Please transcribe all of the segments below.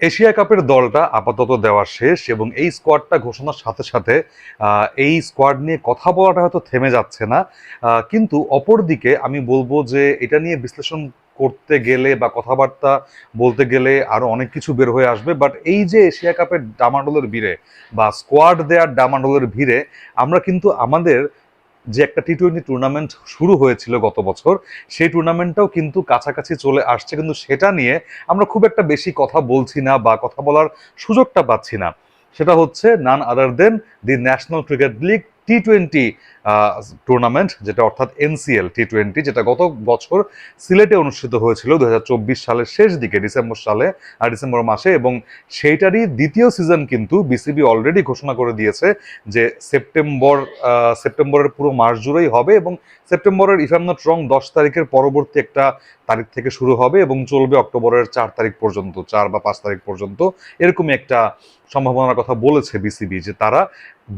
Asia কাপের দলটা আপাতত দেওয়া শেষ এবং এই স্কোয়াডটা ঘোষণার সাথে সাথে এই স্কোয়াড নিয়ে কথা বলাটা হয়তো থেমে যাচ্ছে না। কিন্তু অপরদিকে আমি বলব যে এটা নিয়ে বিশ্লেষণ করতে গেলে বা কথাবার্তা বলতে গেলে আরও অনেক কিছু বের হয়ে আসবে। বাট এই যে এশিয়া কাপের ডামাডোলের ভিড়ে বা স্কোয়াড দেওয়ার ডামাডোলের ভিড়ে, আমরা কিন্তু আমাদের যে একটা টি টোয়েন্টি টুর্নামেন্ট শুরু হয়েছিল গত বছর, সেই টুর্নামেন্টটাও কিন্তু কাছাকাছি চলে আসছে। কিন্তু সেটা নিয়ে আমরা খুব একটা বেশি কথা বলছি না বা কথা বলার সুযোগটা পাচ্ছি না। সেটা হচ্ছে none other than the national cricket league T twenty tournament যেটা অর্থাৎ এনসিএল টি টোয়েন্টি যেটা গত বছর সিলেটে অনুষ্ঠিত হয়েছিল দু হাজার চব্বিশ সালের শেষ দিকে, ডিসেম্বর সালে আর ডিসেম্বর মাসে, এবং সেইটারই দ্বিতীয় সিজন কিন্তু বিসিবি অলরেডি ঘোষণা করে দিয়েছে যে সেপ্টেম্বর সেপ্টেম্বরের পুরো মাস জুড়েই হবে এবং সেপ্টেম্বরের ইফ নট রং দশ তারিখের পরবর্তী একটা তারিখ থেকে শুরু হবে এবং চলবে অক্টোবরের চার তারিখ পর্যন্ত, চার বা পাঁচ তারিখ পর্যন্ত, এরকমই একটা সম্ভাবনার কথা বলেছে বিসিবি যে তারা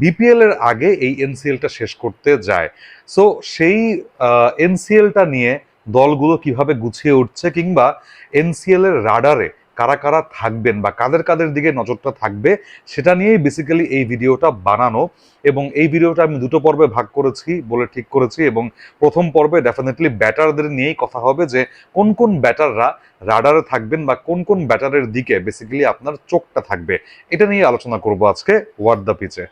বিপিএল এর আগে এই এনসিএলটা শেষ করতে যায়। সো সেই এনসিএলটা নিয়ে দলগুলো কীভাবে গুছিয়ে উঠছে কিংবা এনসিএল এর রাডারে কারা কারা থাকবেন বা কাদের কাদের দিকে নজরটা থাকবে, সেটা নিয়েই বেসিক্যালি এই ভিডিওটা বানানো এবং এই ভিডিওটা আমি দুটো পর্বে ভাগ করেছি বলে ঠিক করেছি এবং প্রথম পর্বে ডেফিনেটলি ব্যাটারদের নিয়েই কথা হবে যে কোন কোন ব্যাটাররা রাডারে থাকবেন বা কোন কোন ব্যাটারের দিকে বেসিক্যালি আপনার চোখটা থাকবে। এটা নিয়ে আলোচনা করব আজকে ওয়ার্ড দ্য পিচে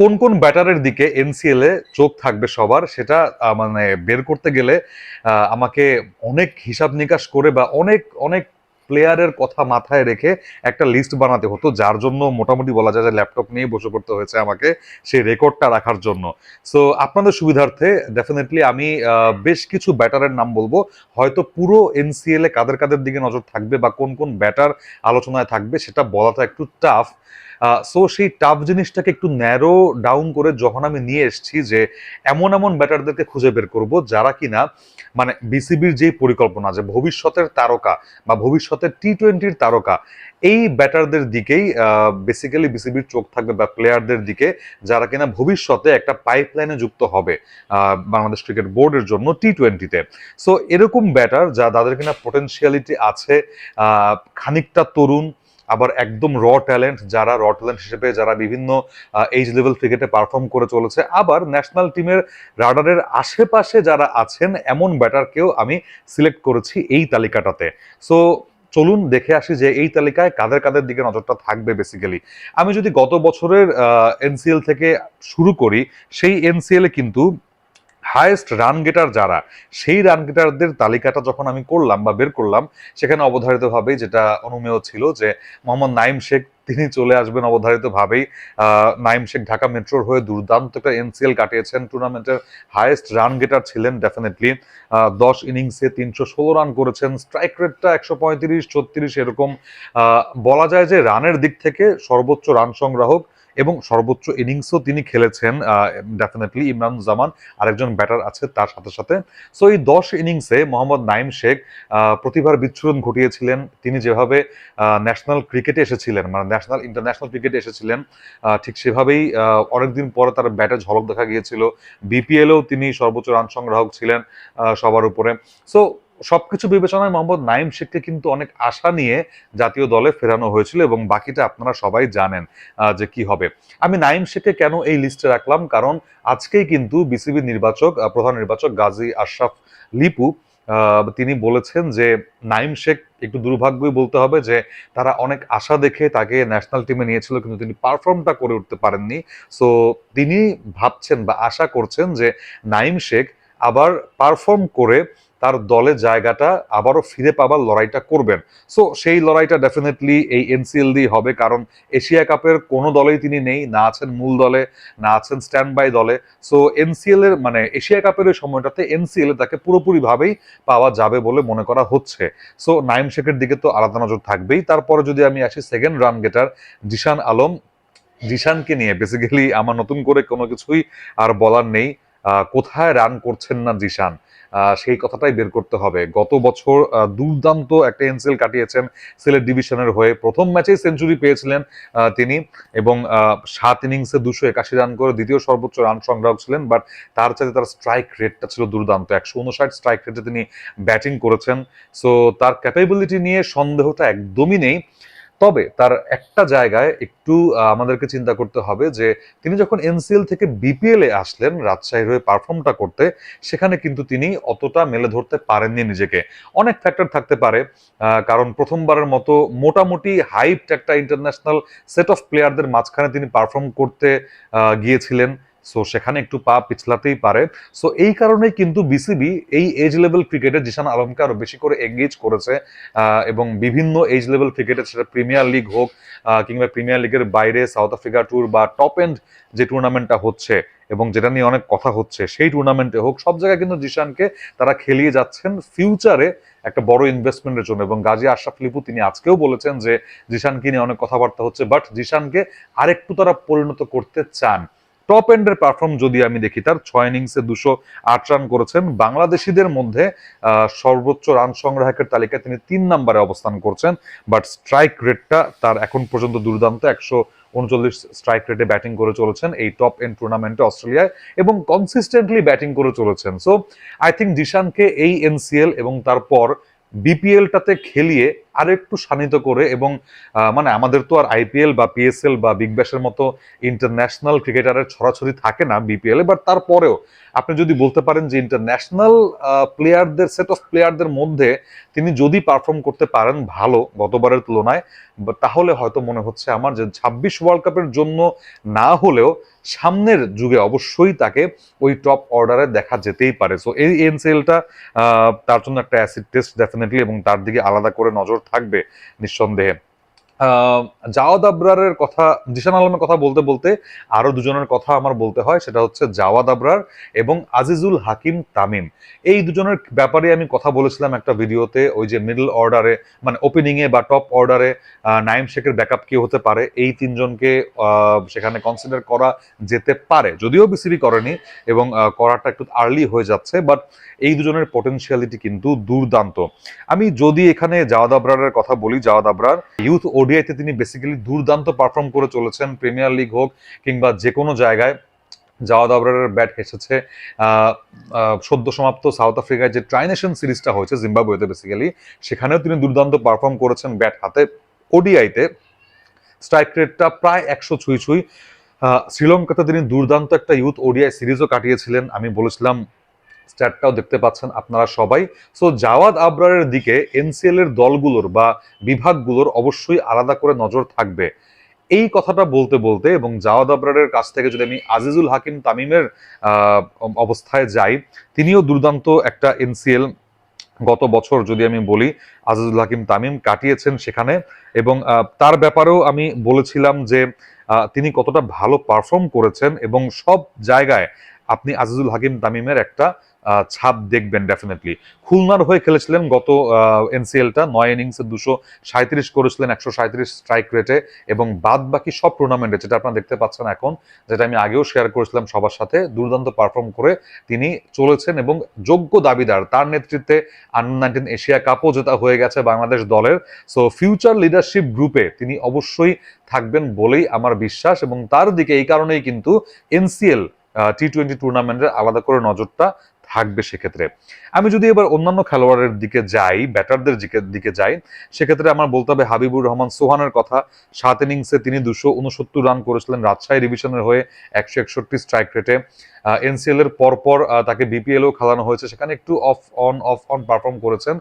কোন কোন ব্যাটারের দিকে এনসিএল এ চোখ থাকবে সবার, সেটা মানে বের করতে গেলে আমাকে অনেক হিসাব নিকাশ করে বা অনেক অনেক প্লেয়ারের কথা মাথায় রেখে একটা লিস্ট বানাতে হতো, যার জন্য মোটামুটি বলা যায় যে ল্যাপটপ নিয়ে বসে পড়তে হয়েছে আমাকে সেই রেকর্ডটা রাখার জন্য। সো আপনাদের সুবিধার্থে ডেফিনেটলি আমি বেশ কিছু ব্যাটারের নাম বলব। হয়তো পুরো এনসিএল এ কাদের কাদের দিকে নজর থাকবে বা কোন কোন ব্যাটার আলোচনায় থাকবে, সেটা বলাটা একটু টাফ সো সেই টাফ জিনিসটাকে একটু ন্যারো ডাউন করে যখন আমি নিয়ে এসেছি যে এমন এমন ব্যাটারদেরকে খুঁজে বের করব, যারা কিনা মানে বিসিবির যেই পরিকল্পনা, যে ভবিষ্যতের তারকা বা ভবিষ্যতের টি টোয়েন্টির তারকা। এই ব্যাটারদের দিকেই বেসিক্যালি বিসিবির চোখ থাকবে বা প্লেয়ারদের দিকে যারা কিনা ভবিষ্যতে একটা পাইপলাইনে যুক্ত হবে বাংলাদেশ ক্রিকেট বোর্ডের জন্য টি টোয়েন্টিতে সো এরকম ব্যাটার যা তাদের কিনা পোটেনশিয়ালিটি আছে খানিকটা তরুণ, আবার একদম র ট্যালেন্ট যারা র ট্যালেন্ট হিসেবে যারা বিভিন্ন এইজ লেভেল ক্রিকেটে পারফর্ম করে চলেছে, আবার ন্যাশনাল টিমের রাডারের আশেপাশে যারা আছেন, এমন ব্যাটারকেও আমি সিলেক্ট করেছি এই তালিকাটাতে। সো চলুন দেখে আসি যে এই তালিকায় কাদের কাদের দিকে নজরটা থাকবে বেসিক্যালি আমি যদি গত বছরের এনসিএল থেকে শুরু করি, সেই এনসিএল কিন্তু হায়েস্ট রান গেটার যারা, সেই রান গেটারদের তালিকাটা যখন আমি করলাম বা বের করলাম, সেখানে অবধারিতভাবেই যেটা অনুমেয় ছিল যে, মোহাম্মদ নাইম শেখ তিনি চলে আসবেন অবধারিতভাবেই। নাইম শেখ ঢাকা মেট্রোর হয়ে দুর্দান্ত একটা এনসিএল কাটিয়েছেন টুর্নামেন্টের হায়েস্ট রান গেটার ছিলেন ডেফিনেটলি দশ ইনিংসে তিনশো ষোলো রান করেছেন স্ট্রাইক রেটটা একশো পঁয়ত্রিশ, ছত্রিশ এরকম। বলা যায় যে রানের দিক থেকে সর্বোচ্চ রান সংগ্রাহক এবং সর্বোচ্চ ইনিংসও তিনি খেলেছেন ডেফিনেটলি ইমরান জামান আরেকজন ব্যাটার আছে তার সাথে সাথে। সো এই দশ ইনিংসে মোহাম্মদ নাইম শেখ প্রতিভার বিচ্ছুরণ ঘটিয়েছিলেন। তিনি যেভাবে ন্যাশনাল ক্রিকেটে এসেছিলেন মানে ন্যাশনাল ইন্টারন্যাশনাল ক্রিকেটে এসেছিলেন ঠিক সেভাবেই অনেকদিন পরে তার ব্যাটে ঝলক দেখা গিয়েছিল। বিপিএলেও তিনি সর্বোচ্চ রান সংগ্রাহক ছিলেন সবার উপরে। সো সবকিছু বিবেচনায় মোহাম্মদ নাইম শেখকে কিন্তু অনেক আশা নিয়ে জাতীয় দলে ফেরানো হয়েছিল এবং বাকিটা আপনারা সবাই জানেন যে কি হবে। আমি নাইম শেখকে কেন এই লিস্টে রাখলাম? কারণ আজকেই কিন্তু বিসিবি নির্বাচক প্রধান নির্বাচক গাজী আশরাফ লিপু তিনি বলেছেন যে নাইম শেখ একটু দুর্ভাগ্যই বলতে হবে যে তারা অনেক আশা দেখে তাকে ন্যাশনাল টিমে নিয়েছিল কিন্তু তিনি পারফর্মটা করে উঠতে পারেননি। সো তিনি ভাবছেন বা আশা করছেন যে নাইম শেখ আবার পারফর্ম করে তার দলের জায়গাটা আবারও ফিরে পাবার লড়াইটা করবেন। সো সেই লড়াইটা ডেফিনেটলি এই এনসিএল দিয়ে হবে কারণ এশিয়া কাপের কোনো দলেই তিনি নেই, না আছেন মূল দলে, না আছেন স্ট্যান্ড বাই দলে সো এনসিএল এর মানে এশিয়া কাপের ওই সময়টাতে এনসিএল এ তাকে পুরোপুরিভাবেই পাওয়া যাবে বলে মনে করা হচ্ছে। সো নাইম শেখের দিকে তো আলাদা নজর থাকবেই। তারপরে যদি আমি আসি second run getter Jishan Alam. জিশানকে নিয়ে বেসিক্যালি আমার নতুন করে কোনো কিছুই আর বলার নেই। কোথায় রান করছেন না জিশান? সেই কথাটাই বের করতে হবে। গত বছর দুর্দান্ত একটা এনসিএল কাটিয়েছেন সিলেট ডিভিশনের হয়ে। প্রথম ম্যাচেই সেঞ্চুরি পেয়েছিলেন তিনি এবং সাত ইনিংসে দুশো একাশি রান করে দ্বিতীয় সর্বোচ্চ রান সংগ্রাহক ছিলেন, বাট তার চাইতে তার স্ট্রাইক রেটটা ছিল দুর্দান্ত। একশো উনষাট স্ট্রাইক রেটে তিনি ব্যাটিং করেছেন। সো তার ক্যাপাবিলিটি নিয়ে সন্দেহটা একদমই নেই। তবে তার একটা জায়গায় একটু আমাদেরকে চিন্তা করতে হবে যে তিনি যখন এনসিএল থেকে বিপিএল আসলেন রাজশাহীর হয়ে পারফর্মটা করতে, সেখানে কিন্তু তিনি অতটা মেলে ধরতে পারেননি নিজেকে। অনেক ফ্যাক্টর থাকতে পারে কারণ প্রথমবারের মতো মোটামুটি হাইপড একটা ইন্টারন্যাশনাল সেট অফ প্লেয়ারদের মাঝখানে তিনি পারফর্ম করতে গিয়েছিলেন। সো সেখানে একটু পা পিছলাতেই পারে। সো এই কারণেই কিন্তু বিসিবি এই এজ লেভেল ক্রিকেটে জিশান আলমকে আরও বেশি করে এঙ্গেজ করেছে এবং বিভিন্ন এজ লেভেল ক্রিকেটে সেটা প্রিমিয়ার লিগ হোক কিংবা প্রিমিয়ার লিগের বাইরে সাউথ আফ্রিকা ট্যুর বা টপ এন্ড যে টুর্নামেন্টটা হচ্ছে এবং যেটা নিয়ে অনেক কথা হচ্ছে, সেই টুর্নামেন্টে হোক, সব জায়গায় কিন্তু জিশানকে তারা খেলিয়ে যাচ্ছেন ফিউচারে একটা বড় ইনভেস্টমেন্টের জন্য। এবং গাজী আশরাফ লিপু তিনি আজকেও বলেছেন যে, জিশানকে নিয়ে অনেক কথাবার্তা হচ্ছে বাট জিশানকে আরেকটু তারা পরিণত করতে চান। টপ এন্ডের পারফর্ম যদি আমি দেখি, তার ছয় ইনিংসে দুশো আট রান করেছেন। বাংলাদেশিদের মধ্যে সর্বোচ্চ রান সংগ্রাহকের তালিকায় তিনি তিন নম্বরে অবস্থান করছেন বাট স্ট্রাইক রেটটা তার এখন পর্যন্ত দুর্দান্ত। একশো উনচল্লিশ স্ট্রাইক রেটে ব্যাটিং করে চলেছেন এই টপ এন্ড টুর্নামেন্টে অস্ট্রেলিয়ায়, এবং কনসিস্টেন্টলি ব্যাটিং করে চলেছেন। সো আই থিঙ্ক জিশানকে এই এনসিএল এবং তারপর বিপিএলটাতে খেলিয়ে আরেকটু শানিত করে এবং মানে আমাদের তো আর আইপিএল বা পিএসএল বা বিগ ব্যাশের মতো ইন্টারন্যাশনাল ক্রিকেটারের ছড়াছড়ি থাকে না বিপিএল এ বাট তারপরেও আপনি যদি বলতে পারেন যে ইন্টারন্যাশনাল প্লেয়ারদের সেট অফ প্লেয়ারদের মধ্যে তিনি যদি পারফর্ম করতে পারেন ভালো গতবারের তুলনায় তাহলে হয়তো মনে হচ্ছে আমার যে ছাব্বিশ ওয়ার্ল্ড কাপের জন্য না হলেও সামনের যুগে অবশ্যই তাকে ওই টপ অর্ডারে দেখা যেতেই পারে। সো এই এনসিএলটা তার জন্য একটা অ্যাসিড টেস্ট ডেফিনেটলি এবং তার দিকে আলাদা করে নজর থাকবে নিঃসন্দেহে। জাওয়াদ আবরারের কথা, জিশান আলমের কথা বলতে বলতে আরও দুজনের কথা আমার বলতে হয়, সেটা হচ্ছে জাওয়াদ আবরার এবং আজিজুল হাকিম তামিম। এই দুজনের ব্যাপারে আমি কথা বলেছিলাম একটা ভিডিওতে, ওই যে মিডল অর্ডারে মানে ওপেনিং এ বা টপ অর্ডারে নাইম শেখের ব্যাকআপ কে হতে পারে, এই তিনজনকে সেখানে কনসিডার করা যেতে পারে। যদিও বিসিবি করেনি এবং করাটা একটু আর্লি হয়ে যাচ্ছে বাট এই দুজনের পটেনশিয়ালিটি কিন্তু দুর্দান্ত। আমি যদি এখানে জাওয়াদ আবরারের কথা বলি, জাওয়াদ আবরার ইউথ ওডিআইতে তিনি বেসিক্যালি দুর্দান্ত পারফর্ম করে চলেছেন প্রিমিয়ার লিগ হোক কিংবা যে কোনো জায়গায় জাওয়াদ আবরারের ব্যাট এসেছে সদ্য সমাপ্ত সাউথ আফ্রিকায় যে ট্রাইনেশন সিরিজটা হয়েছে জিম্বাবুয়েতে বেসিক্যালি সেখানেও তিনি দুর্দান্ত পারফর্ম করেছেন ব্যাট হাতে। ওডিআইতে স্ট্রাইক রেটটা প্রায় একশো ছুঁই ছুঁই। শ্রীলঙ্কাতে তিনি দুর্দান্ত একটা ইউথ ওডিআই সিরিজও কাটিয়েছিলেন, আমি বলেছিলাম স্ট্যাটটাও দেখতে পাচ্ছেন আপনারা সবাই। সো জাওয়াদ আবরারের দিকে এনসিএল এর দলগুলোর বা বিভাগগুলোর অবশ্যই আলাদা করে নজর থাকবে। এই কথাটা বলতে বলতে এবং জাওয়াদ আবরারের কাছ থেকে যদি আমি আজিজুল হাকিম তামিমের অবস্থায় যাই, তিনিও দুর্দান্ত একটা এনসিএল গত বছর যদি আমি বলি, আজিজুল হাকিম তামিম কাটিয়েছেন সেখানে এবং তার ব্যাপারেও আমি বলেছিলাম যে তিনি কতটা ভালো পারফর্ম করেছেন এবং সব জায়গায় আপনি আজিজুল হাকিম তামিমের একটা ছাপ দেখবেন ডেফিনেটলি খুলনার হয়ে খেলেছিলেন গত এনসিএলটা নয় ইনিংসে দুশো সাঁত্রিশ করেছিলেন, একশো সাঁত্রিশ স্ট্রাইক রেটে এবং বাদ বাকি সব টুর্নামেন্টে যেটা আপনারা দেখতে পাচ্ছেন এখন, যেটা আমি আগেও শেয়ার করেছিলাম সবার সাথে, দুর্দান্ত পারফর্ম করে তিনি চলেছেন এবং যোগ্য দাবিদার। তার নেতৃত্বে আন্ডার নাইনটিন এশিয়া কাপও জেতা হয়ে গেছে বাংলাদেশ দলের। সো ফিউচার লিডারশিপ গ্রুপে তিনি অবশ্যই থাকবেন বলেই আমার বিশ্বাস এবং তার দিকে এই কারণেই কিন্তু এনসিএল টি টোয়েন্টি টুর্নামেন্টের আলাদা করে নজরটা থাকবে সেক্ষেত্রে। আমি যদি এবার অন্যান্য খেলোয়াড়ের দিকে যাই, ব্যাটারদের দিকে যাই, সেক্ষেত্রে আমার বলতে হবে হাবিবুর রহমান সোহানের কথা। সাত ইনিংসে তিনি দুশো উনসত্তর রান করেছিলেন রাজশাহী ডিভিশনের হয়ে একশো একষট্টি স্ট্রাইক রেটে এনসিএল এর পরপর তাকে বিপিএলও খেলানো হয়েছে, সেখানে একটু off on off on perform করেছেন।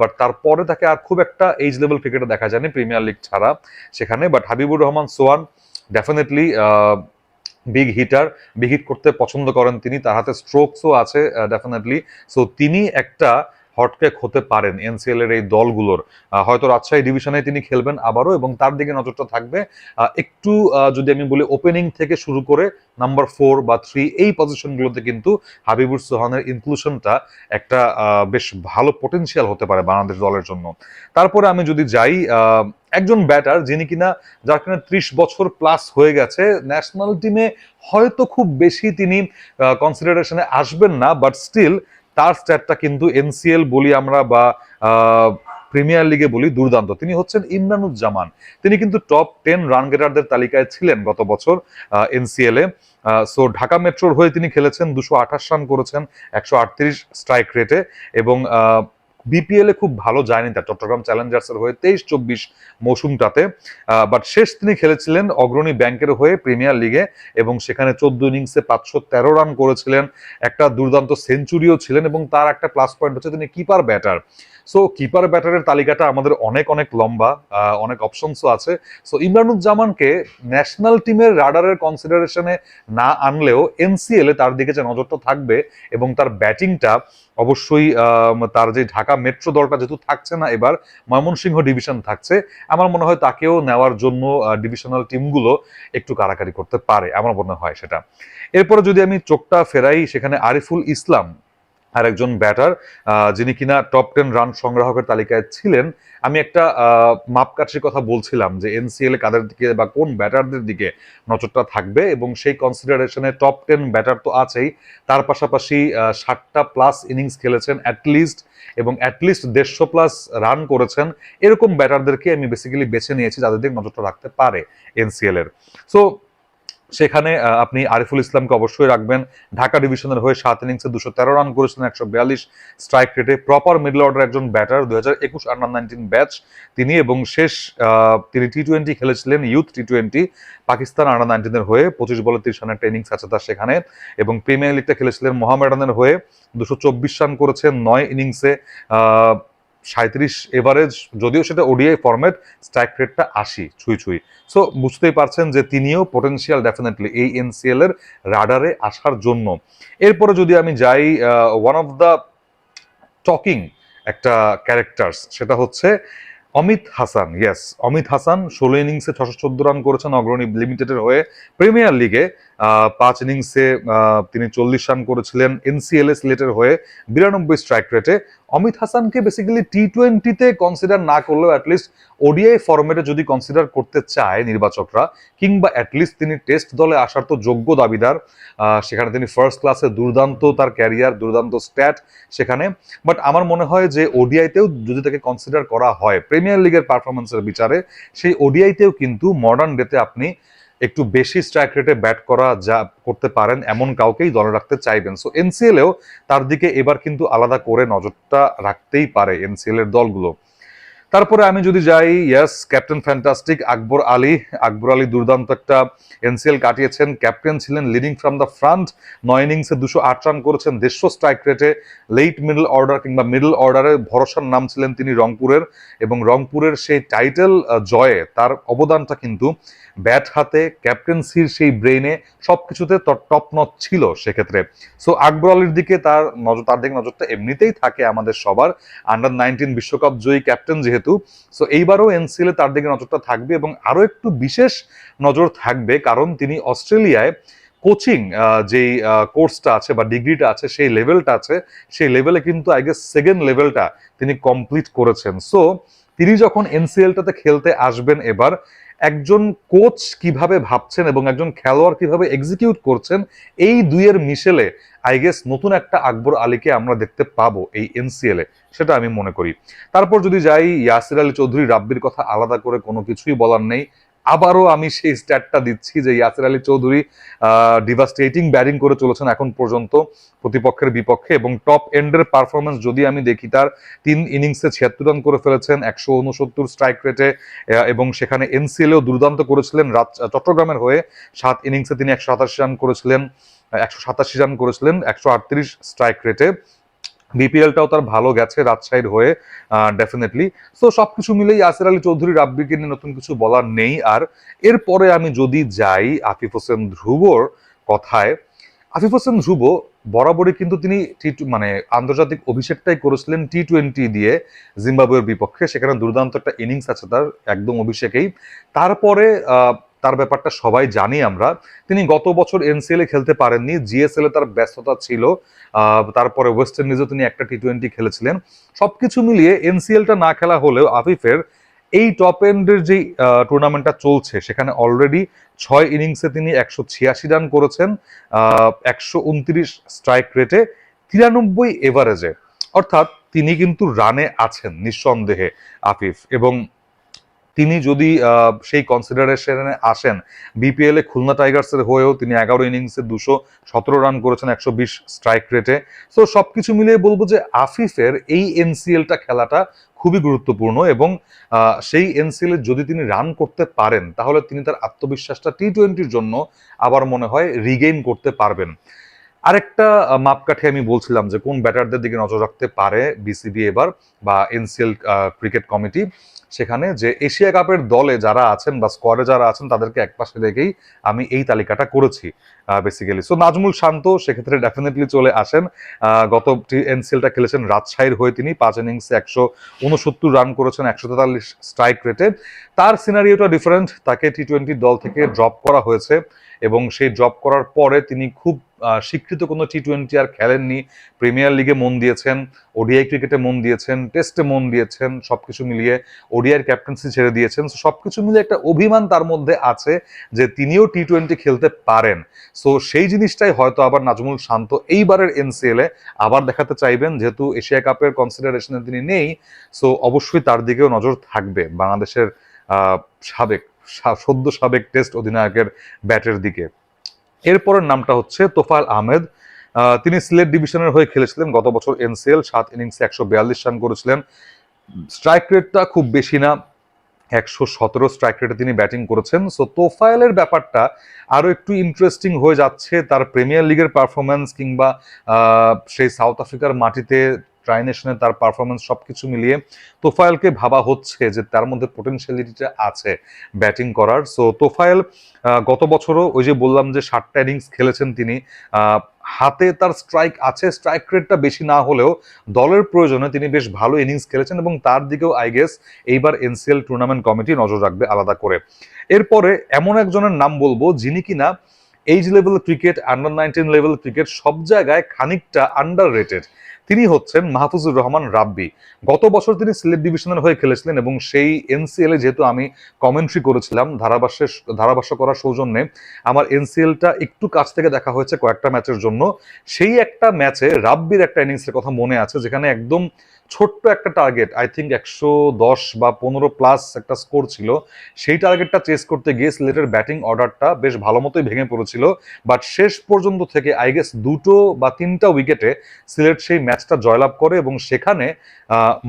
বাট তারপরে তাকে আর খুব একটা এইজ লেভেল ক্রিকেটে দেখা যায়নি প্রিমিয়ার লিগ ছাড়া সেখানে। But Habibur Rahman Sohan definitely big hitter big hit করতে পছন্দ করেন তিনি, তার হাতে স্ট্রোকসও আছে ডেফিনেটলি সো তিনি একটা হটকেক হতে পারেন এনসিএল এর এই দলগুলোর। হয়তো রাজশাহী ডিভিশনে তিনি খেলবেন আবারও এবং তার দিকে নজরটা থাকবে। একটু যদি আমি বলি ওপেনিং থেকে শুরু করে নাম্বার ফোর বা থ্রি এই পজিশনগুলোতে কিন্তু হাবিবুর সোহানের ইনক্লুশনটা একটা বেশ ভালো পটেনশিয়াল হতে পারে বাংলাদেশ দলের জন্য। তারপরে আমি যদি যাই একজন ব্যাটার যিনি কিনা যার কিনা ত্রিশ বছর প্লাস হয়ে গেছে ন্যাশনাল টিমে হয়তো খুব বেশি তিনি কনসিডারেশনে আসবেন না বাট স্টিল তার স্ট্যাটটা কিন্তু এনসিএল বলি আমরা বা প্রিমিয়ার লিগে বলি দুর্দান্ত। তিনি হচ্ছেন ইমরানুজ্জামান। তিনি কিন্তু টপ টেন রান গেটারদের তালিকায় ছিলেন গত বছর এনসিএল এ। সো ঢাকা মেট্রোর হয়ে তিনি খেলেছেন, দুশো আঠাশ রান করেছেন, একশো আটত্রিশ স্ট্রাইক রেটে এবং বিপিএল এ খুব ভালো যায়নি তার। চট্টগ্রাম চ্যালেঞ্জার্সের হয়ে তেইশ চব্বিশ মৌসুমটাতে। বাট শেষ তিনি খেলেছিলেন অগ্রণী ব্যাংকের হয়ে প্রিমিয়ার লিগে এবং সেখানে চোদ্দ ইনিংসে পাঁচশো তেরো রান করেছিলেন। একটা দুর্দান্ত সেঞ্চুরিও ছিলেন এবং তার একটা প্লাস পয়েন্ট হচ্ছে তিনি কিপার ব্যাটার সো কিপার ব্যাটারের তালিকাটা আমাদের অনেক অনেক লম্বা অনেক অপশনসও আছে। সো ইমরানুজ্জামানকে ন্যাশনাল টিমের রাডারের কনসিডারেশনে না আনলেও এনসিএল তার দিকে যে নজরটা থাকবে এবং তার ব্যাটিংটা অবশ্যই তার যে ঢাকা মেট্রো দলটা যেহেতু থাকছে না এবার, ময়মনসিংহ ডিভিশন থাকছে, আমার মনে হয় তাকেও নেওয়ার জন্য ডিভিশনাল টিমগুলো একটু কারাকারি করতে পারে, আমার মনে হয় সেটা। এরপরে যদি আমি চোখটা ফেরাই সেখানে আরিফুল ইসলাম আর একজন ব্যাটার যিনি কিনা টপ টেন রান সংগ্রাহকের তালিকায় ছিলেন। আমি একটা মাপকাঠির কথা বলছিলাম যে এনসিএল এ কাদের দিকে বা কোন ব্যাটারদের দিকে নজরটা থাকবে এবং সেই কনসিডারেশনে টপ টেন ব্যাটার তো আছেই। তার পাশাপাশি ষাটটা প্লাস ইনিংস খেলেছেন অ্যাটলিস্ট এবং অ্যাটলিস্ট দেড়শো প্লাস রান করেছেন। এরকম ব্যাটারদেরকে আমি বেসিক্যালি বেছে নিয়েছি যাদের দিকে নজরটা রাখতে পারে এনসিএল এর। সো সেখানে আপনি আরিফুল ইসলামকে অবশ্যই রাখবেন। ঢাকা ডিভিশনের হয়ে সাত ইনিংসে দুশো তেরো রান করেছিলেন, একশো বিয়াল্লিশ স্ট্রাইক রেটে প্রপার মিডল অর্ডার একজন ব্যাটার দু হাজার একুশ আন্ডার নাইনটিন ব্যাচ তিনি এবং শেষ তিনি টি টোয়েন্টি খেলেছিলেন youth T twenty Pakistan under নাইনটিনের হয়ে। পঁচিশ বলে তিরিশ রানের একটা ইনিংস আছে তার সেখানে। এবং প্রিমিয়ার লিগটা খেলেছিলেন মোহামেডানের হয়ে। দুশো চব্বিশ রান করেছেন, নয় ইনিংসে সাঁত্রিশ এভারেজ যদিও সেটা ওডিআই ফরম্যাট স্ট্রাইক রেটটা আশি, ছুঁই ছুঁই। সো বুঝতেই পারছেন যে তিনিও পোটেনশিয়াল ডেফিনেটলি এই এনসিএল এর রাডারে আসার জন্য। এরপরে যদি আমি যাই ওয়ান অফ দ্য টকিং একটা ক্যারেক্টার্স সেটা হচ্ছে অমিত হাসান। ইয়েস অমিত হাসান ষোলো ইনিংসে ছশো চোদ্দ রান করেছেন অগ্রণী লিমিটেডের হয়ে। প্রিমিয়ার লিগে পাঁচ ইনিংসে তিনি চল্লিশ রান করেছিলেন এনসিএল সিলেটের হয়ে বিরানব্বই স্ট্রাইক রেটে অমিত হাসানকে বেসিক্যালি টি টোয়েন্টিতে কনসিডার না করলেও অ্যাটলিস্ট ওডিআই ফরম্যাটে যদি কনসিডার করতে চায় নির্বাচকরা, কিংবা অ্যাটলিস্ট তিনি টেস্ট দলে আসার তো যোগ্য দাবিদার সেখানে তিনি ফার্স্ট ক্লাসে দুর্দান্ত তার ক্যারিয়ার দুর্দান্ত স্ট্যাট সেখানে। বাট আমার মনে হয় যে ওডিআইতেও যদি তাকে কনসিডার করা হয় প্রিমিয়ার লিগের পারফরমেন্সের বিচারে, সেই ওডিআইতেও কিন্তু মডার্ন ডেতে আপনি একটু বেশি স্ট্রাইক রেটে ব্যাট করা যা করতে পারেন এমন কাউকেই দলে রাখতে চাইবেন। সো এনসিএলেও তার দিকে এবার কিন্তু আলাদা করে নজরটা রাখতেই পারে এনসিএল এর দলগুলো। তারপরে আমি যদি যাই as captain fantastic Akbar Ali. Akbar Ali দুর্দান্ত একটা এনসিএল কাটিয়েছেন ক্যাপ্টেন ছিলেন লিডিং ফ্রম দ্য ফ্রন্ট নয় ইনিংসে দুশো আট রান করেছেন, দেড়শো স্ট্রাইক রেটে লেট মিডল অর্ডার কিংবা মিডল অর্ডারে ভরসার নাম ছিলেন তিনি রংপুরের এবং রংপুরের সেই টাইটেল জয়ে তার অবদানটা কিন্তু ব্যাট হাতে ক্যাপ্টেন্সির সেই ব্রেইনে সবকিছুতে টপ নট ছিল সেক্ষেত্রে। সো আকবর আলীর দিকে তার নজর তার দিকে নজরটা এমনিতেই থাকে আমাদের সবার। আন্ডার নাইনটিন বিশ্বকাপ জয়ী ক্যাপ্টেন যেহেতু সো এইবারও এনসিএলে তার দিকে নজরটা থাকবে এবং আরও একটু বিশেষ নজর থাকবে কারণ তিনি অস্ট্রেলিয়ায় কোচিং যেই কোর্সটা আছে বা ডিগ্রিটা আছে, সেই লেভেলটা আছে, সেই লেভেলে কিন্তু আই গেস সেকেন্ড লেভেলটা তিনি কমপ্লিট করেছেন। সো তিনি যখন এনসিএলটাতে খেলতে আসবেন এবার, একজন কোচ কীভাবে ভাবছেন এবং একজন খেলোয়াড় কীভাবে এক্সিকিউট করছেন, এই দুইয়ের মিশেলে আই গেস নতুন একটা আকবর আলীকে আমরা দেখতে পাবো এই এনসিএল, সেটা আমি মনে করি। তারপর যদি যাই, ইয়াসির আলী চৌধুরী রাব্বির কথা আলাদা করে কোনো কিছুই বলার নেই। আবারও আমি সেই স্ট্যাটটা দিচ্ছি যে ইয়াসির আলী চৌধুরী ডিভাস্টেটিং ব্যাটিং করে চলেছেন এখন পর্যন্ত প্রতিপক্ষের বিপক্ষে এবং টপ এন্ডের পারফরমেন্স যদি আমি দেখি তার, তিন ইনিংসে ছিয়াত্তর রান করে ফেলেছেন, একশো উনসত্তর স্ট্রাইক রেটে এবং সেখানে এনসিএলেও দুর্দান্ত করেছিলেন চট্টগ্রামের হয়ে। সাত ইনিংসে তিনি একশো সাতাশি রান করেছিলেন একশো সাতাশি রান করেছিলেন, একশো আটত্রিশ স্ট্রাইক রেটে বিপিএলটাও তার ভালো গেছে রাজশাহীর হয়ে ডেফিনেটলি সো সবকিছু মিলেই ইয়াসির আলী চৌধুরী রাব্বিকে নিয়ে নতুন কিছু বলার নেই। আর এরপরে আমি যদি যাই আফিফ হোসেন ধ্রুবর কথায়, আফিফ হোসেন ধ্রুব বরাবরই কিন্তু তিনি টি মানে আন্তর্জাতিক অভিষেকটাই করেছিলেন টি টোয়েন্টি দিয়ে জিম্বাবুয়ের বিপক্ষে। সেখানে দুর্দান্ত একটা ইনিংস আছে তার, একদম অভিষেকেই। তারপরে তার ব্যাপারটা সবাই জানি আমরা। তিনি গত বছর এনসিএল খেলতে পারেননি জিএসএল তার ব্যস্ততা ছিল তারপরে ওয়েস্ট ইন্ডিজও তিনি একটা টি টোয়েন্টি খেলেছিলেন। সবকিছু মিলিয়ে এনসিএলটা না খেলা হলেও আফিফের এই টপ এন্ডের যে টুর্নামেন্টটা চলছে, সেখানে অলরেডি ছয় ইনিংসে তিনি একশো ছিয়াশি রান করেছেন একশো উনত্রিশ স্ট্রাইক রেটে তিরানব্বই এভারেজে। অর্থাৎ তিনি কিন্তু রানে আছেন নিঃসন্দেহে আফিফ এবং তিনি যদি সেই কনসিডারেশনে আসেন বিপিএল খুলনা টাইগার্সের হয়েও তিনি এগারো ইনিংসে দুশো সতেরো রান করেছেন, একশো বিশ স্ট্রাইক রেটে তো সবকিছু মিলিয়ে বলব যে আফিফের এই এনসিএলটা খেলাটা খুবই গুরুত্বপূর্ণ এবং সেই এনসিএল যদি তিনি রান করতে পারেন, তাহলে তিনি তার আত্মবিশ্বাসটা টি টোয়েন্টির জন্য আবার মনে হয় রিগেইন করতে পারবেন। আরেকটা মাপকাঠি আমি বলছিলাম যে কোন ব্যাটারদের দিকে নজর রাখতে পারে বিসিবি এবার বা এনসিএল ক্রিকেট কমিটি সেখানে যে এশিয়া কাপের দলে যারা আছেন বা স্কোয়াডে যারা আছেন, তাদেরকে একপাশে রেখেই আমি এই তালিকাটা করেছি বেসিক্যালি সো নাজমুল শান্ত সেক্ষেত্রে ডেফিনেটলি চলে আসেন। গত এনসিএলটা খেলেছেন রাজশাহীর হয়ে তিনি। পাঁচ ইনিংসে একশো উনসত্তর রান করেছেন, একশো তেতাল্লিশ স্ট্রাইক রেটে তার সিনারিওটা ডিফারেন্ট তাকে টি টোয়েন্টি দল থেকে ড্রপ করা হয়েছে। এবং সেই ড্রপ করার পরে তিনি খুব স্বীকৃত কোনো টি টোয়েন্টি আর খেলেননি। প্রিমিয়ার লিগে মন দিয়েছেন ওডিআই ক্রিকেটে মন দিয়েছেন টেস্টে মন দিয়েছেন সবকিছু মিলিয়ে ওডিআইয়ের ক্যাপ্টেন্সি ছেড়ে দিয়েছেন। So, সবকিছু মিলিয়ে একটা অভিমান তার মধ্যে আছে যে তিনিও টি টোয়েন্টি খেলতে পারেন। সো সেই জিনিসটাই হয়তো আবার নাজমুল শান্ত এইবারের এনসিএল আবার দেখাতে চাইবেন যেহেতু এশিয়া কাপের কনসিডারেশনে তিনি নেই। সো অবশ্যই তার দিকেও নজর থাকবে বাংলাদেশের সাবেক সদ্য সাবেক টেস্ট অধিনায়কের ব্যাটের দিকে। এরপরের নামটা হচ্ছে তোফাল আহমেদ। তিনি সিলেট ডিভিশনের হয়ে খেলেছিলেন গত বছর এনসিএল, সাত ইনিংসে একশো বিয়াল্লিশ রান করেছিলেন। স্ট্রাইক রেটটা খুব বেশি না, একশো সতেরো স্ট্রাইক রেটে তিনি ব্যাটিং করেছেন। সো তোফায়েলের ব্যাপারটা আরও একটু ইন্টারেস্টিং হয়ে যাচ্ছে। তার প্রিমিয়ার লিগের পারফরমেন্স কিংবা সেই সাউথ আফ্রিকার মাটিতে ট্রাইনেশনে তার পারফরমেন্স সবকিছু মিলিয়ে তোফায়েলকে ভাবা হচ্ছে যে তার মধ্যে পোটেনশিয়ালিটিটা আছে ব্যাটিং করার। সো তোফায়েল গত বছরও ওই যে বললাম যে ষাটটা ইনিংস খেলেছেন তিনি হাতে তার স্ট্রাইক আছে স্ট্রাইক রেটটা বেশি না হলেও দলের প্রয়োজনে তিনি বেশ ভালো ইনিংস খেলেছেন এবং তার দিকেও আই গেস এইবার এনসিএল টুর্নামেন্ট কমিটি নজর রাখবে আলাদা করে। এরপরে এমন একজনের নাম বলব যিনি কিনা age level cricket under nineteen level cricket সব জায়গায় খানিকটা আন্ডার রেটেড তিনি হচ্ছেন মাহফুজুর রহমান রাব্বি। গত বছর তিনি সিলেট ডিভিশনের হয়ে খেলেছিলেন এবং সেই এনসিএল এ যেহেতু আমি কমেন্ট্রি করেছিলাম ধারাভাষ্যে ধারাভাষ্য করার সৌজন্যে, আমার এনসিএলটা একটু কাছ থেকে দেখা হয়েছে কয়েকটা ম্যাচের জন্য। সেই একটা ম্যাচে রাব্বির একটা ইনিংসের কথা মনে আছে, যেখানে একদম ছোট্ট একটা টার্গেট আই থিঙ্ক একশো দশ বা পনেরো প্লাস একটা স্কোর ছিল। সেই টার্গেটটা চেস করতে গিয়ে সিলেটের ব্যাটিং অর্ডারটা বেশ ভালো মতোই ভেঙে পড়েছিল। বাট শেষ পর্যন্ত থেকে আই গেস দুটো বা তিনটা উইকেটে সিলেট সেই ম্যাচটা জয়লাভ করে এবং সেখানে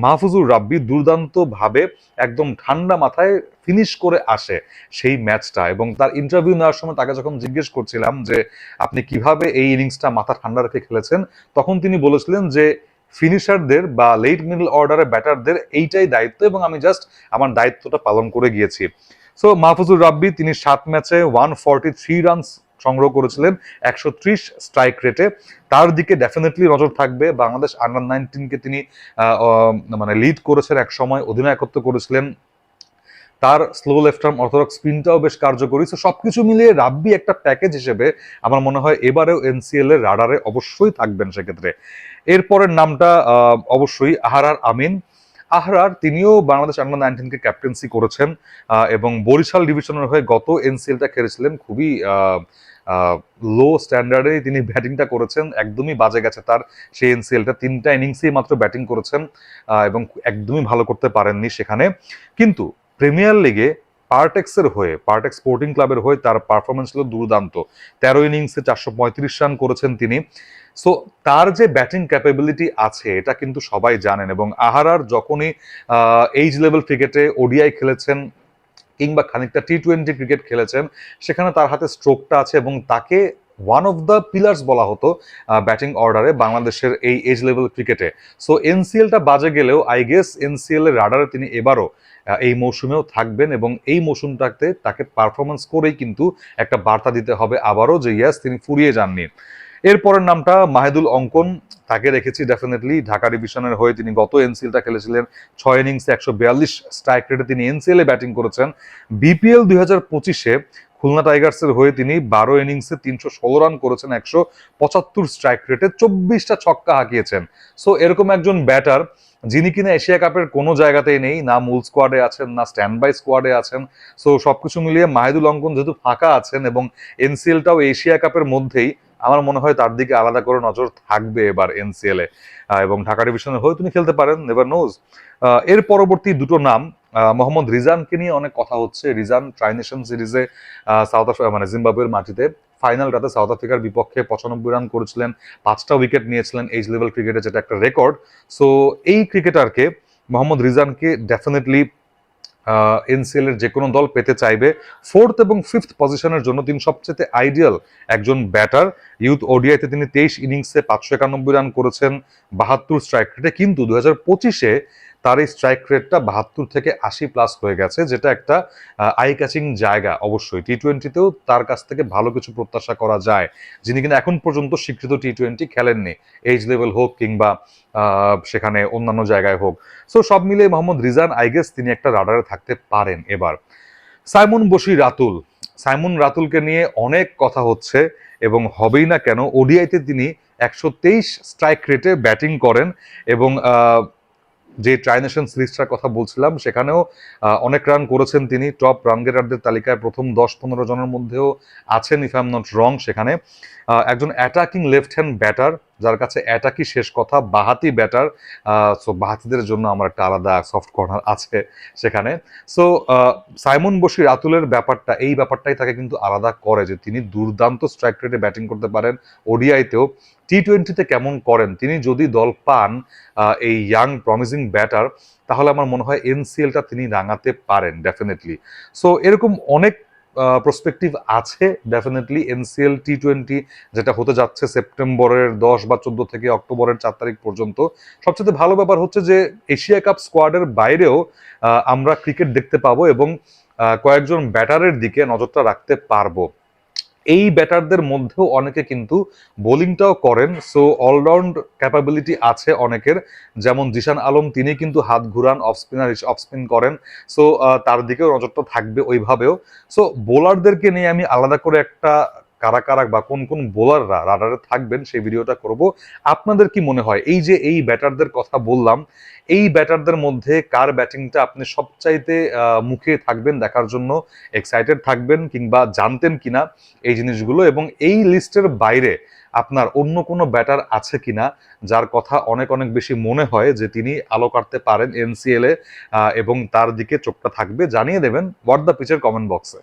মাহফুজুর রাব্বি দুর্দান্তভাবে একদম ঠান্ডা মাথায় ফিনিশ করে আসে সেই ম্যাচটা এবং তার ইন্টারভিউ নেওয়ার সময় তাকে যখন জিজ্ঞেস করছিলাম যে, আপনি কীভাবে এই ইনিংসটা মাথা ঠান্ডা রেখে খেলেছেন? তখন তিনি বলেছিলেন যে ফিনিশারদের বা লেট মিডল অর্ডারের ব্যাটারদের এইটাই দায়িত্ব এবং আমি জাস্ট আমার দায়িত্বটা পালন করে গিয়েছি। সো মাহফুজুর রাব্বি, তিনি সাত ম্যাচে ওয়ান ফর্টি থ্রি রানস সংগ্রহ করেছিলেন, একশো ত্রিশ স্ট্রাইক রেটে তার দিকে ডেফিনেটলি নজর থাকবে। বাংলাদেশ আন্ডার নাইনটিনকে তিনি মানে লিড করেছেন এক সময় অধিনায়কত্ব করেছিলেন। তার স্লো লেফট আর্ম অর্থোডক্স স্পিনটাও বেশ কার্যকরী। তো সবকিছু মিলিয়ে রাব্বি একটা প্যাকেজ হিসেবে আমার মনে হয় এবারেও এনসিএল এর রাডারে অবশ্যই থাকবেন সেক্ষেত্রে। এরপরের নামটা অবশ্যই আহারার আমিন। আহরার তিনিও বাংলাদেশ আন্ডার নাইনটিনকে ক্যাপ্টেন্সি করেছেন এবং বরিশাল ডিভিশনের হয়ে গত এনসিএলটা খেলেছিলেন। খুবই লো স্ট্যান্ডার্ডে তিনি ব্যাটিংটা করেছেন। একদমই বাজে গেছে তার। সেই এনসিএলটা তিনটা ইনিংসেই মাত্র ব্যাটিং করেছেন এবং একদমই ভালো করতে পারেননি সেখানে। কিন্তু প্রিমিয়ার লিগে পার্টেক্সের হয়ে, পার্টেক্স স্পোর্টিং ক্লাবের হয়ে তার পারফরমেন্স ছিল দুর্দান্ত। তেরো ইনিংসে চারশো পঁয়ত্রিশ রান করেছেন তিনি। সো তার যে ব্যাটিং ক্যাপাবিলিটি আছে, এটা কিন্তু সবাই জানেন এবং আহারার যখনই এইজ লেভেল ক্রিকেটে ওডিআই খেলেছেন কিংবা খানিকটা টি টোয়েন্টি ক্রিকেট খেলেছেন, সেখানে তার হাতে স্ট্রোকটা আছে এবং তাকে ওয়ান অফ দ্য পিলার্স বলা হতো ব্যাটিং অর্ডারে বাংলাদেশের এই এজ লেভেল ক্রিকেটে সো এনসিএলটা বাজে গেলেও আই গেস এনসিএল এর রাডারে তিনি এবারও এই মৌসুমেও থাকবেন এবং এই মৌসুমটাতে তাকে পারফরমেন্স করেই কিন্তু একটা বার্তা দিতে হবে আবারও যে ইয়াস তিনি ফুরিয়ে যাননি। এরপরের নামটা মাহেদুল অঙ্কন, তাকে রেখেছি ডেফিনেটলি ঢাকা ডিভিশনের হয়ে তিনি গত এনসিএলটা খেলেছিলেন। ছয় ইনিংসে একশো বিয়াল্লিশ স্ট্রাইক রেটে তিনি এনসিএল ব্যাটিং করেছেন। বিপিএল দুই হাজার পঁচিশে খুলনা টাইগার্সের হয়ে তিনি বারো ইনিংসে তিনশো ষোলো রান করেছেন, একশো পঁচাত্তর স্ট্রাইক রেটে চব্বিশটা ছক্কা হাঁকিয়েছেন। সো এরকম একজন ব্যাটার যিনি কিনা এশিয়া কাপের কোনো জায়গাতেই নেই, না মূল স্কোয়াডে আছেন, না স্ট্যান্ড বাই স্কোয়াডে আছেন। সো সবকিছু মিলিয়ে মাহিদুল অঙ্কন যেহেতু ফাঁকা আছেন এবং এনসিএলটাও এশিয়া কাপের মধ্যেই, আমার মনে হয় তার দিকে আলাদা করে নজর থাকবে এবার এনসিএল এ। এবং ঢাকা ডিভিশনের হয়ে তিনি খেলতে পারেন নেভার নোজ এর পরবর্তী দুটো নাম মোহাম্মদ রিজানকে নিয়ে অনেক কথা হচ্ছে। রিজান ট্রাইনেশন সিরিজে সাউথ আফ্রিকা মানে জিম্বাবুয়ের মাটিতে ফাইনালটাতে সাউথ আফ্রিকার বিপক্ষে পঁচানব্বই রান করেছিলেন, পাঁচটা উইকেট নিয়েছিলেন এইচ লেভেল ক্রিকেটে যেটা একটা রেকর্ড সো এই ক্রিকেটারকে মোহাম্মদ রিজানকে ডেফিনেটলি এনসিএল এর যে কোনো দল পেতে চাইবে। ফোর্থ এবং ফিফথ পজিশনের জন্য তিনি সবচেয়ে আইডিয়াল একজন ব্যাটার ইউথ ওডিআইতে তিনি তেইশ ইনিংসে পাঁচশো একানব্বই রান করেছেন, বাহাত্তর স্ট্রাইক রেটে কিন্তু দু হাজার পঁচিশে তার এই স্ট্রাইক রেটটা বাহাত্তর থেকে আশি প্লাস হয়ে গেছে, যেটা একটা আই ক্যাচিং জায়গা অবশ্যই। টি টোয়েন্টিতেও তার কাছ থেকে ভালো কিছু প্রত্যাশা করা যায়, যিনি কিন্তু এখন পর্যন্ত স্বীকৃত টি টোয়েন্টি খেলেননি এইচ লেভেল হোক কিংবা সেখানে অন্যান্য জায়গায় হোক। সো সব মিলে মোহাম্মদ রিজান আইগেস তিনি একটা রাডারে থাকতে পারেন এবার। সাইমন বশি রাতুল, সাইমন রাতুলকে নিয়ে অনেক কথা হচ্ছে এবং হবেই না কেন ওডিআইতে তিনি একশো তেইশ স্ট্রাইক রেটে ব্যাটিং করেন এবং যে ট্রাইনেশন সিরিজটার কথা বলছিলাম, সেখানেও অনেক রান করেছেন তিনি। টপ রান গেটারদের তালিকায় প্রথম দশ পনেরো জনের মধ্যেও আছেন if I am not wrong সেখানে। একজন অ্যাটাকিং লেফট হ্যান্ড ব্যাটার যার কাছে অ্যাটাকই শেষ কথা, বাহাতি ব্যাটার সো বাহাতিদের জন্য আমার একটা আলাদা সফট কর্নার আছে সেখানে। সো সাইমন বশির রাতুলের ব্যাপারটা, এই ব্যাপারটাই তাকে কিন্তু আলাদা করে যে তিনি দুর্দান্ত স্ট্রাইক রেটে ব্যাটিং করতে পারেন ওডিআইতেও টি টোয়েন্টিতে কেমন করেন? তিনি যদি দল পান এই ইয়াং প্রমিসিং ব্যাটার তাহলে আমার মনে হয় এনসিএলটা তিনি রাঙাতে পারেন ডেফিনেটলি সো এরকম অনেক প্রসপেক্টিভ আছে ডেফিনেটলি এনসিএল টি টোয়েন্টি যেটা হতে যাচ্ছে সেপ্টেম্বরের দশ বা চোদ্দ থেকে অক্টোবরের চার তারিখ পর্যন্ত। সবচেয়ে ভালো ব্যাপার হচ্ছে যে এশিয়া কাপ স্কোয়াডের বাইরেও আমরা ক্রিকেট দেখতে পাবো এবং কয়েকজন ব্যাটারের দিকে নজরটা রাখতে পারব। এই ব্যাটারদের মধ্যেও অনেকে কিন্তু বোলিংটাও করেন সো অলরাউন্ড ক্যাপাবিলিটি আছে অনেকের। যেমন জিশান আলম, তিনি কিন্তু হাত ঘুরান অফ স্পিনার অফ স্পিন করেন সো তার দিকেও নজরটা থাকবে ওইভাবেও। সো বোলারদেরকে নিয়ে আমি আলাদা করে একটা কারা কারা বা কোন কোন বোলাররা রাডারে থাকবেন সেই ভিডিওটা করব। আপনাদের কি মনে হয়? এই যে এই ব্যাটারদের কথা বললাম, এই ব্যাটারদের মধ্যে কার ব্যাটিংটা আপনি সবচাইতে মুখে থাকবেন, দেখার জন্য এক্সাইটেড থাকবেন কিংবা জানতেন কিনা এই জিনিসগুলো এবং এই লিস্টের বাইরে আপনার অন্য কোনো ব্যাটার আছে কিনা, যার কথা অনেক অনেক বেশি মনে হয় যে তিনি আলো কাটতে পারেন এনসিএল এ এবং তার দিকে চোখটা থাকবে। জানিয়ে দেবেন হোয়াট দ্য পিচের কমেন্ট বক্সে